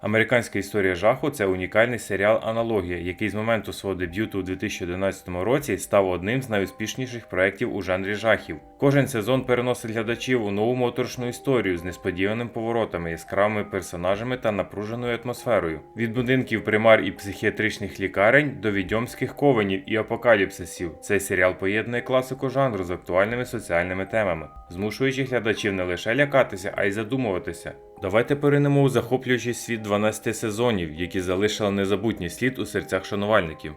Американська історія жаху це унікальний серіал Аналогія, який з моменту свого дебюту у 2011 році став одним з найуспішніших проєктів у жанрі жахів. Кожен сезон переносить глядачів у нову моторошну історію з несподіваними поворотами, яскравими персонажами та напруженою атмосферою. Від будинків примар і психіатричних лікарень до відьомських кованів і апокаліпсисів. Цей серіал поєднує класику жанру з актуальними соціальними темами, змушуючи глядачів не лише лякатися, а й задумуватися. Давайте поринемо у захоплюючий світ 12 сезонів, які залишили незабутній слід у серцях шанувальників.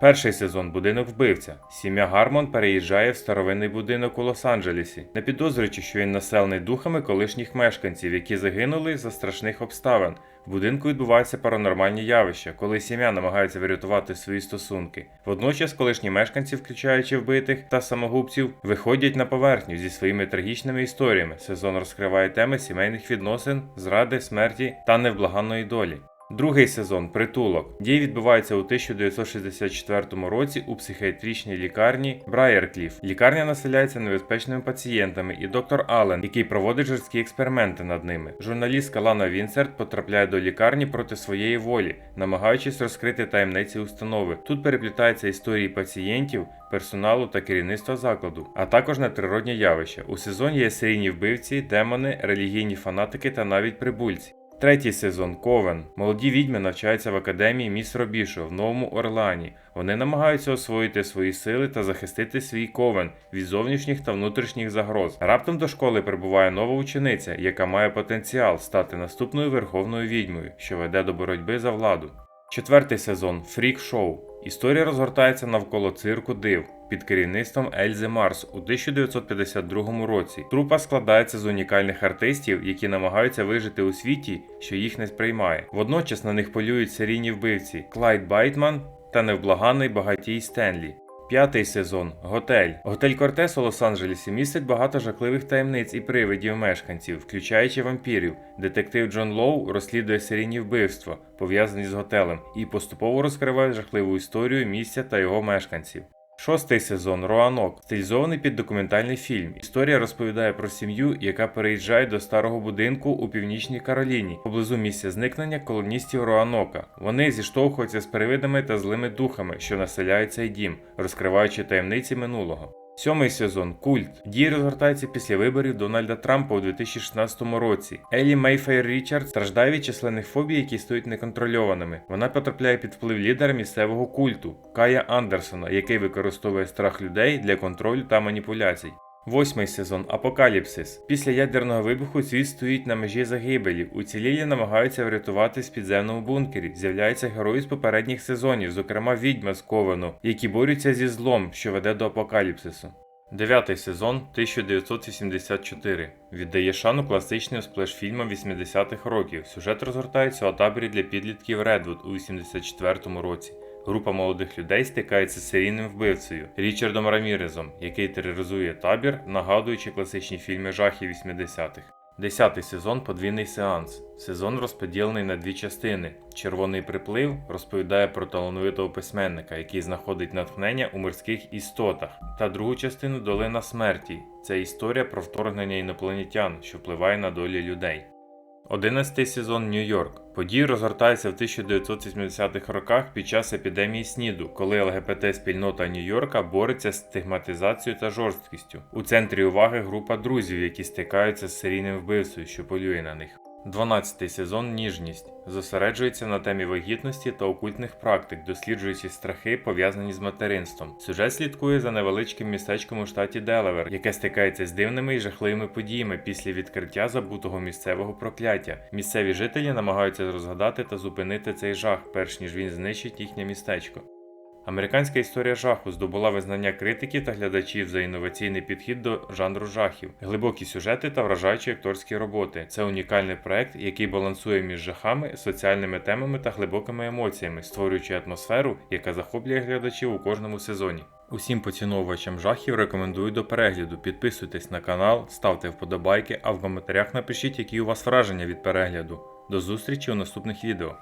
Перший сезон будинок вбивця. Сім'я Гармон переїжджає в старовинний будинок у Лос-Анджелесі, не підозрюючи, що він населений духами колишніх мешканців, які загинули за страшних обставин. В будинку відбуваються паранормальні явища, коли сім'я намагається врятувати свої стосунки. Водночас колишні мешканці, включаючи вбитих та самогубців, виходять на поверхню зі своїми трагічними історіями. Сезон розкриває теми сімейних відносин, зради, смерті та невблаганної долі. Другий сезон Притулок. Дії відбуваються у 1964 році у психіатричній лікарні Брайеркліф. Лікарня населяється небезпечними пацієнтами, і доктор Аллен, який проводить жорсткі експерименти над ними. Журналістка Лана Вінсерт потрапляє до лікарні проти своєї волі, намагаючись розкрити таємниці установи. Тут переплітаються історії пацієнтів, персоналу та керівництва закладу, а також надприродні явища. У сезоні є серійні вбивці, демони, релігійні фанатики та навіть прибульці. Третій сезон Ковен. Молоді відьми навчаються в академії Міс Робішо в Новому Орлеані. Вони намагаються освоїти свої сили та захистити свій ковен від зовнішніх та внутрішніх загроз. Раптом до школи прибуває нова учениця, яка має потенціал стати наступною верховною відьмою, що веде до боротьби за владу. Четвертий сезон Фрік Шоу. Історія розгортається навколо цирку див під керівництвом Ельзи Марс у 1952 році. Трупа складається з унікальних артистів, які намагаються вижити у світі, що їх не сприймає. Водночас на них полюють серійні вбивці Клайд Байтман та невблаганий багатій Стенлі. П'ятий сезон Готель. Готель Кортес у Лос-Анджелесі містить багато жахливих таємниць і привидів мешканців, включаючи вампірів. Детектив Джон Лоу розслідує серійні вбивства, пов'язані з готелем, і поступово розкриває жахливу історію місця та його мешканців. Шостий сезон Роанок стилізований під документальний фільм. Історія розповідає про сім'ю, яка переїжджає до старого будинку у північній Кароліні, поблизу місця зникнення колоністів Роанока. Вони зіштовхуються з привидами та злими духами, що населяють цей дім, розкриваючи таємниці минулого. Сьомий сезон Культ. Дії розгортаються після виборів Дональда Трампа у 2016 році. Елі Мейфейр Річард страждає від численних фобій, які стають неконтрольованими. Вона потрапляє під вплив лідера місцевого культу Кая Андерсона, який використовує страх людей для контролю та маніпуляцій. Восьмий сезон Апокаліпсис. Після ядерного вибуху світ стоїть на межі загибелі. Уцілілі намагаються врятуватись в підземному бункері. З'являються герої з попередніх сезонів, зокрема відьма з Ковану, які борються зі злом, що веде до апокаліпсису. Дев'ятий сезон 1984 віддає шану класичним сплеш-фільмам 80-х років. Сюжет розгортається у таборі для підлітків Редвуд у 84-му році. Група молодих людей стикається з серійним вбивцею Річардом Рамірезом, який тероризує табір, нагадуючи класичні фільми жахів 80-х. Десятий сезон подвійний сеанс. Сезон розподілений на дві частини. Червоний приплив розповідає про талановитого письменника, який знаходить натхнення у морських істотах, та другу частину Долина смерті. Це історія про вторгнення інопланетян, що впливає на долі людей. Одинадцятий сезон Нью-Йорк. Події розгортаються в 1980-х роках під час епідемії СНІДу, коли ЛГБТ-спільнота Нью-Йорка бореться з стигматизацією та жорсткістю. У центрі уваги група друзів, які стикаються з серійним вбивцею, що полює на них. 12 сезон Ніжність зосереджується на темі вагітності та окультних практик, досліджуючи страхи, пов'язані з материнством. Сюжет слідкує за невеличким містечком у штаті Делавер, яке стикається з дивними і жахливими подіями після відкриття забутого місцевого прокляття. Місцеві жителі намагаються розгадати та зупинити цей жах, перш ніж він знищить їхнє містечко. Американська історія жаху здобула визнання критиків та глядачів за інноваційний підхід до жанру жахів, глибокі сюжети та вражаючі акторські роботи. Це унікальний проект, який балансує між жахами, соціальними темами та глибокими емоціями, створюючи атмосферу, яка захоплює глядачів у кожному сезоні. Усім поціновувачам жахів рекомендую до перегляду. Підписуйтесь на канал, ставте вподобайки, а в коментарях напишіть, які у вас враження від перегляду. До зустрічі у наступних відео.